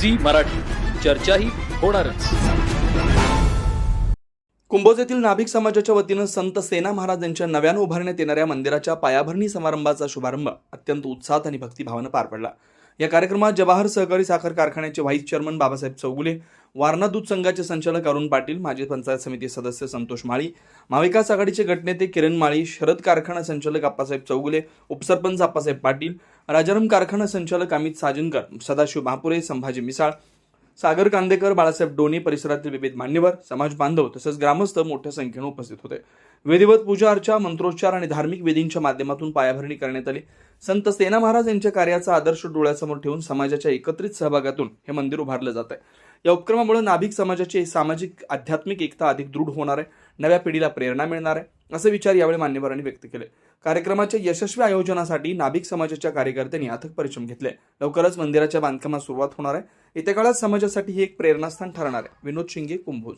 Zee Marathi. चर्चाही होणारच. कुंभोज येथील नाभिक समाजाच्या वतीनं संत सेना महाराज यांच्या नव्यानं उभारण्यात येणाऱ्या मंदिराच्या पायाभरणी समारंभाचा शुभारंभ. अत्यंत उत्साहात आणि भक्तिभावानं पार पडला. या कार्यक्रमात जवाहर सहकारी साखर कारखान्याचे व्हाईस चेअरमन बाबासाहेब चौगुले वारणा दूध संघाचे संचालक अरुण पाटील माजी पंचायत समिती सदस्य संतोष माळी महाविकास आघाडीचे गटनेते किरण माळी शरद कारखाना संचालक आप्पासाहेब चौगुले उपसरपंच आप्पासाहेब पाटील राजाराम कारखाना संचालक अमित साजनकर सदाशिव महापुरे संभाजी मिसाळ सागर कांदेकर बाळासाहेब डोनी परिसरातील विविध मान्यवर समाज बांधव तसंच ग्रामस्थ मोठ्या संख्येनं उपस्थित होते. विधिवत पूजा अर्चा मंत्रोच्चार आणि धार्मिक विधींच्या माध्यमातून पायाभरणी करण्यात आली. संत सेना महाराज यांच्या कार्याचा आदर्श डोळ्यासमोर ठेवून समाजाच्या एकत्रित सहभागातून हे मंदिर उभारलं जात आहे या उपक्रमामुळे नाभिक समाजाची सामाजिक आध्यात्मिक एकता अधिक दृढ होणार आहे नव्या पिढीला प्रेरणा मिळणार आहे असे विचार यावेळी मान्यवरांनी व्यक्त केले. कार्यक्रमाच्या यशस्वी आयोजनासाठी नाभिक समाजाच्या कार्यकर्त्यांनी अथक परिश्रम घेतले. लवकरच मंदिराच्या बांधकामास सुरुवात होणार आहे. येत्या काळात समाजासाठी ही एक प्रेरणास्थान ठरणार आहे. विनोद शिंगे कुंभोज.